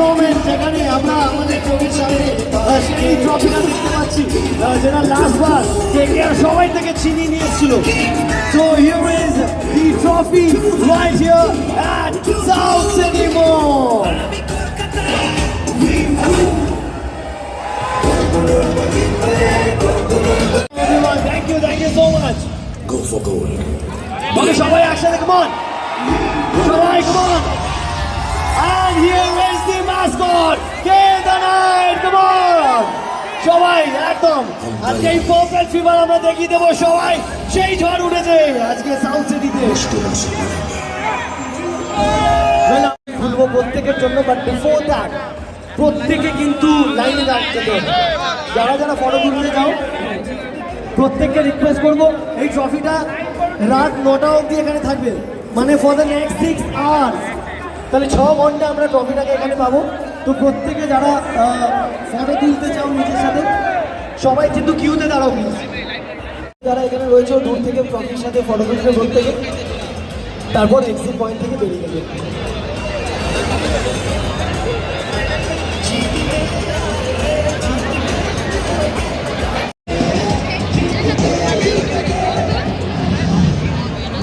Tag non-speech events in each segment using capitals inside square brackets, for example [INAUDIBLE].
Moment যেখানে আমরা আমাদের চোখের সামনে সেই ট্রফিটা দেখতে পাচ্ছি যেটা লাস্ট বার কেকেআর সবাই থেকে ছিনিয়ে নিয়েছিল so here is the trophy right here at South Everyone, thank you, thank you so much. Go for gold. Okay, সবাই একসাথে come on. সবাই come on. And here last কে দানাইট কাম অন সবাই, একদম। আজকে এই পপেল ফিভার আমরা দেখিয়ে দেবো সবাই। সেই ঝড় উঠেছে আজকে সাউথ সিটিতে খুলবো প্রত্যেকের জন্য বাট বিফোর দ্যাট প্রত্যেকে কিন্তু লাইনে দাঁড়াতে যারা যারা ফটো তুলতে যাও প্রত্যেককে রিকোয়েস্ট করব, এই ট্রফিটা রাত নটা অবধি এখানে থাকবে। মানে for the next six hours তাহলে ছ ঘণ্টা আমরা ট্রফিটাকে এখানে পাবো। তো প্রত্যেকে যারা ফটো তুলতে চাও নিজের সাথে, সবাই কিন্তু কিউতে দাঁড়াও প্লিজ যারা এখানে রয়েছে দূর থেকে ট্রফির সাথে ফটো তুলতে প্রত্যেকে। তারপর এক্সিট পয়েন্ট থেকে বেরিয়ে যাবে।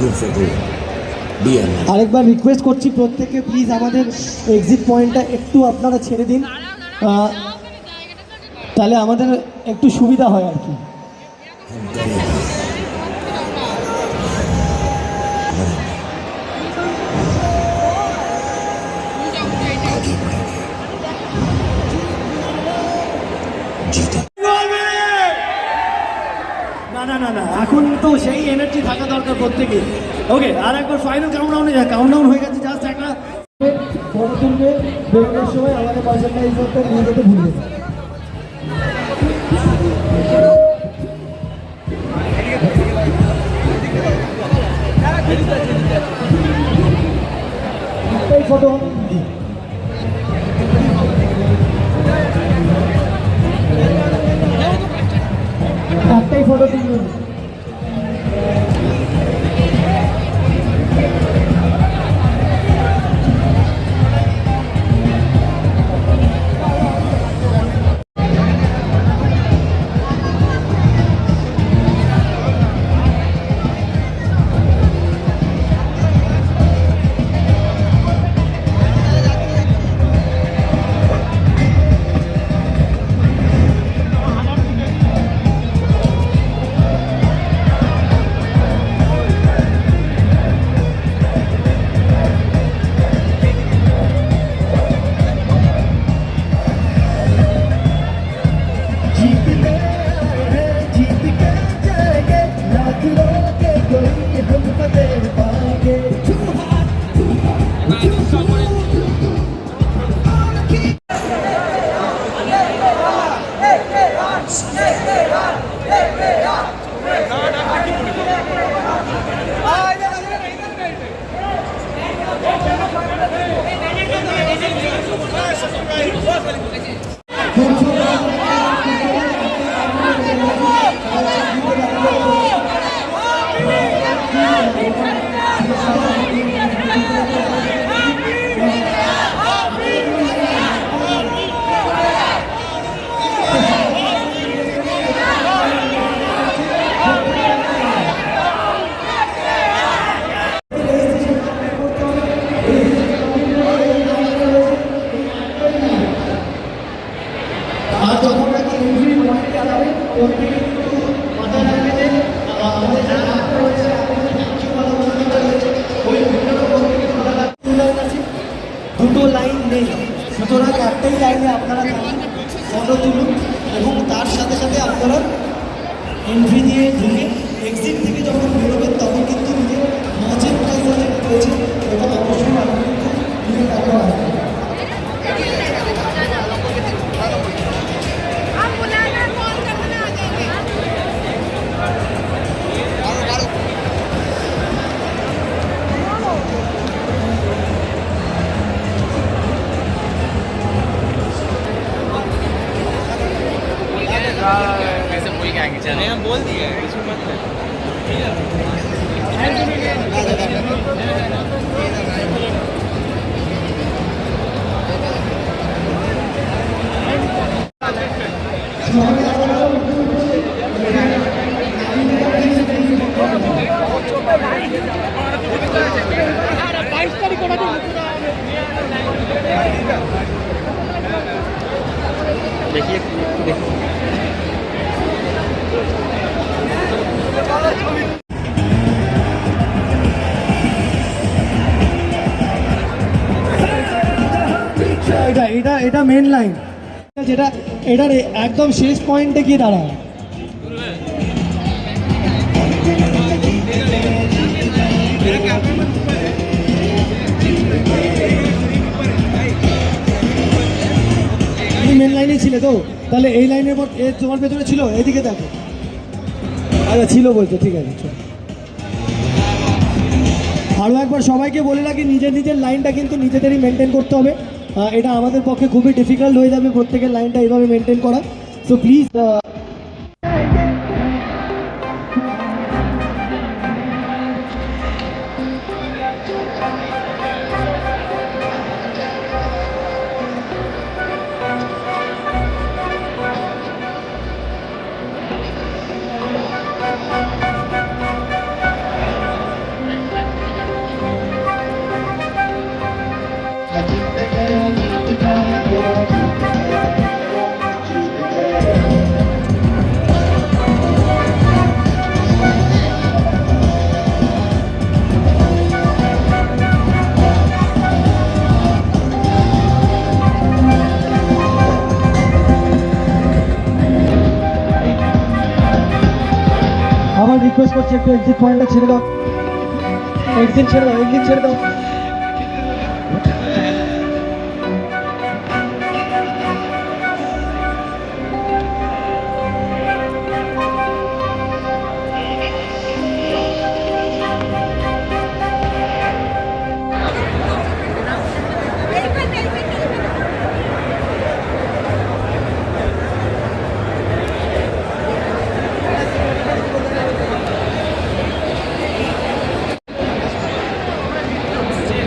Go for gold. আরেকবার রিকোয়েস্ট করছি প্রত্যেকে প্লিজ আমাদের এক্সিট পয়েন্টটা একটু আপনারা ছেড়ে দিন। তাহলে আমাদের একটু সুবিধা হয় আর কি। না না না, এখন তো সেই এনার্জি থাকা দরকার প্রত্যেকে ওকে আর একবার ফাইনাল কাউন্টডাউনে যা কাউন্টডাউন হয়ে গেছে জাস্ট একটা ফটো তুলবে আমাদের ভুলবে ফটো একটাই সুতরাং একটাই লাইনে আপনারা ফটো তুলুন এবং তার সাথে সাথে আপনারা এন্ট্রি দিয়ে ঢুকে এক্সিট থেকে যখন বেরোবেন তখন কিন্তু নিজের মজের প্রাইজ রয়েছে এবং অবশ্যই আপনি কিন্তু মেন লাইন যেটা এটার একদম শেষ পয়েন্টে গিয়ে দাঁড়ায়। মেন লাইনে ছিলে তো? তাহলে এই লাইনের পর এ তোমার পেছনে ছিল? এদিকে দেখো। আচ্ছা ছিল বলছো, ঠিক আছে। আরও একবার সবাইকে বলে রাখি, নিজের নিজের লাইনটা কিন্তু নিজেদেরই মেনটেন করতে হবে। এটা আমাদের পক্ষে খুবই ডিফিকাল্ট হয়ে যাবে প্রত্যেকের লাইনটা এইভাবে মেনটেন করা। সো প্লিজ রিকোয়েস্ট করছি একটু এক্সিট পয়েন্টটা ছেড়ে দাও। এক্সিট ছেড়ে দাও এক্সিট ছেড়ে দাও।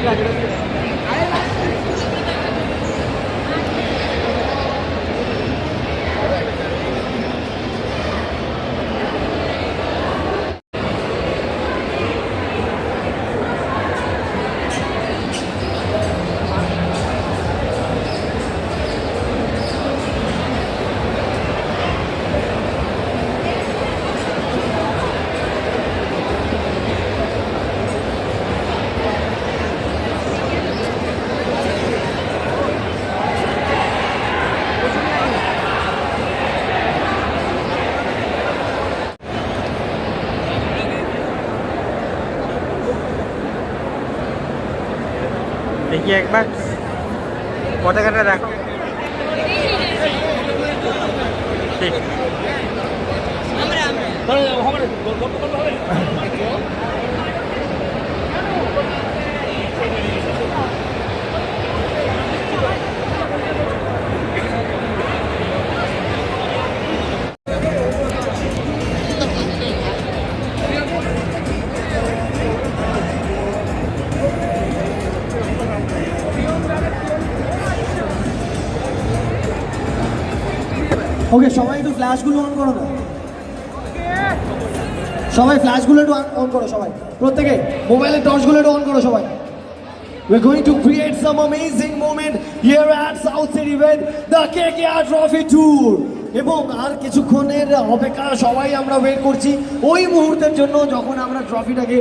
ਲੱਗ ਰਿਹਾ একবার পতাকাটা দেখো। ঠিক। [LAUGHS] ফ্ল্যাশগুলো অন করো না। সবাই ফ্ল্যাশগুলো একটু অন করো সবাই। প্রত্যেকে মোবাইলের টর্চগুলো একটু অন করো সবাই। We're going to create some amazing moment here at South City with the KKR Trophy Tour. এবং আর কিছুক্ষণের অপেক্ষা সবাই আমরা ওয়েট করছি ওই মুহূর্তের জন্য যখন আমরা ট্রফিটাকে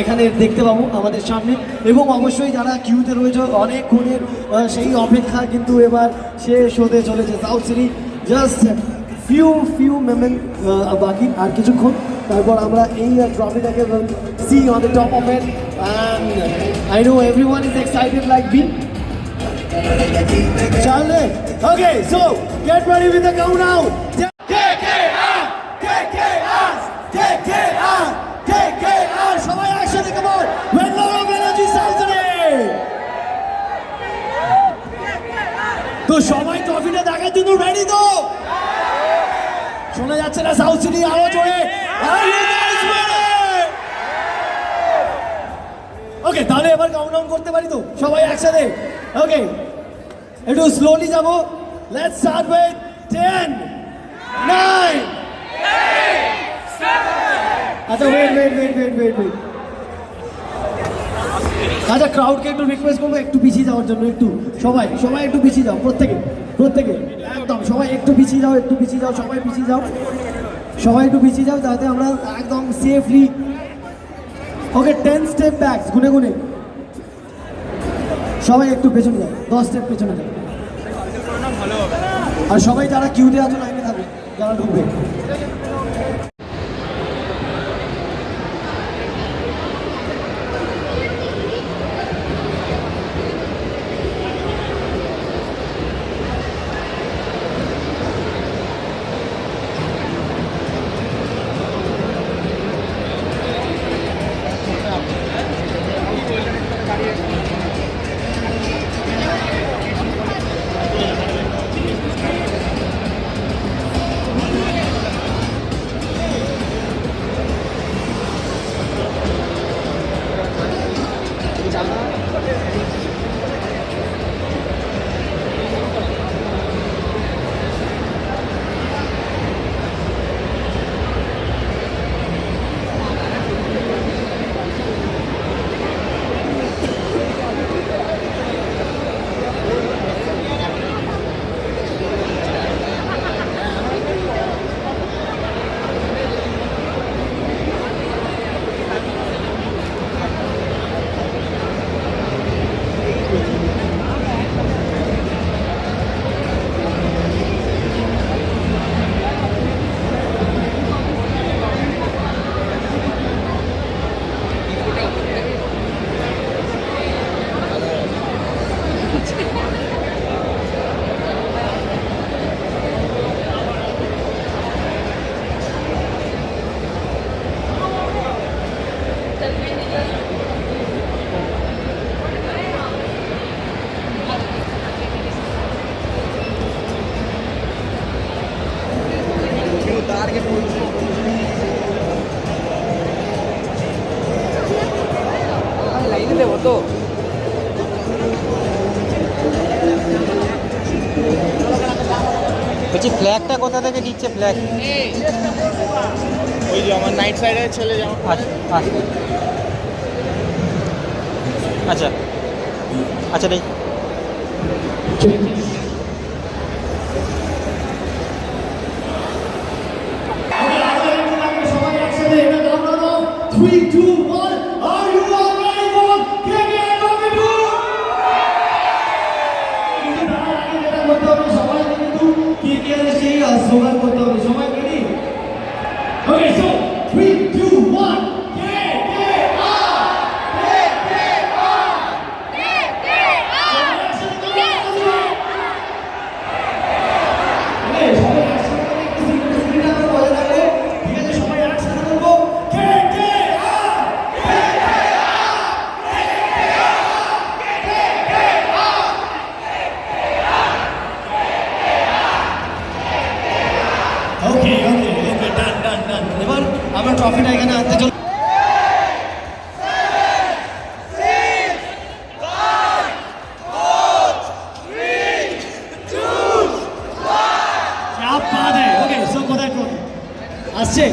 এখানে দেখতে পাবো আমাদের সামনে। এবং অবশ্যই যারা কিউতে রয়েছে অনেকক্ষণের সেই অপেক্ষা কিন্তু এবার শেষ হতে চলেছে South City just few few moment বাকি আর কিছুক্ষণ তারপর আমরা এই ট্রফিটাকে see on the top of I know everyone is excited like get ready with the countdown. KKR, KKR, KKR, KKR. সবাই একসাথে তো সবাই ট্রফিটা দেখার জন্য রেডি তো শোনা যাচ্ছে না সাউথ সিটি আরও জোরে? ওকে তাহলে এবার কাউন্ট করতে পারি তো? সবাই একসাথে? ওকে একটু স্লোলি যাব। লেটস স্টার্ট উইথ 10 9 আচ্ছা wait wait wait wait wait wait আচ্ছা ক্রাউডকে একটু রিকোয়েস্ট করব, একটু পিছিয়ে যাওয়ার জন্য, একটু, সবাই সবাই একটু পিছিয়ে যাও, প্রত্যেকে প্রত্যেকে, একদম, সবাই একটু পিছিয়ে যাও, একটু পিছিয়ে যাও, সবাই পিছিয়ে যাও, সবাই একটু পিছিয়ে যাও, যাতে আমরা একদম safely okay ten step back গুনে গুনে, সবাই একটু পেছনে যাও, দশ স্টেপ পেছনে যাও। আর সবাই যারা কিউতে আছো লাইনে থাকবে যারা ঢুকবে। লাইনে দেবো তো বলছি ফ্ল্যাগটা কোথা থেকে দিচ্ছে ফ্ল্যাগ আমার নাইট সাইডের ছেলে যেমন আচ্ছা আচ্ছা। আচ্ছা। নেই রবিটু যেটা করতে হবে সবাই কিন্তু কেকে এর সেই স্লোগান করতে হবে সবাই ready okay so three two one K K R K K R K K R সবাই একসাথে একটু সিগন্যাল সিগন্যাল বলে রাখো ঠিক আছে সবাই একসাথে বলব কে কে আর ওকে ওকে ওকে ডান ডান ডান এবার আমরা ট্রফিটা এখানে আনতে চল আসছে।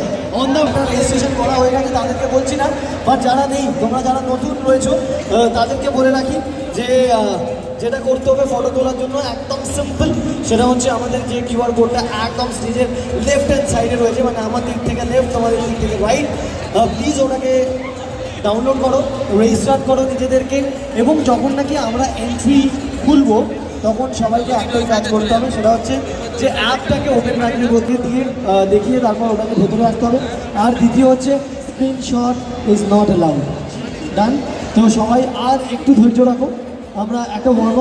অন্য রেজিস্ট্রেশন করা হয়ে গেছে, তাদেরকে বলছি না। বা যারা নেই, তোমরা যারা নতুন রয়েছো তাদেরকে বলে রাখি যে যেটা করতে হবে ফটো তোলার জন্য, একদম সিম্পল সেটা হচ্ছে আমাদের যে কিউআর কোডটা একদম স্টেজের লেফট হ্যান্ড সাইডে রয়েছে মানে আমার দিক থেকে লেফট তোমাদের দিক থেকে রাইট প্লিজ ওটাকে ডাউনলোড করো রেজিস্টার করো নিজেদেরকে, এবং যখন নাকি আমরা এন্ট্রি খুলবো, তখন সবাইকে একটাই কাজ করতে হবে, সেটা হচ্ছে যে অ্যাপটাকে ওপেন রাখলে বলতে দিয়ে দেখিয়ে তারপর ওটাকে ভেতরে আসতে হবে। আর দ্বিতীয় হচ্ছে screenshot is not allowed done তো সবাই আর একটু ধৈর্য রাখো। আমরা একটা ওয়ার্ম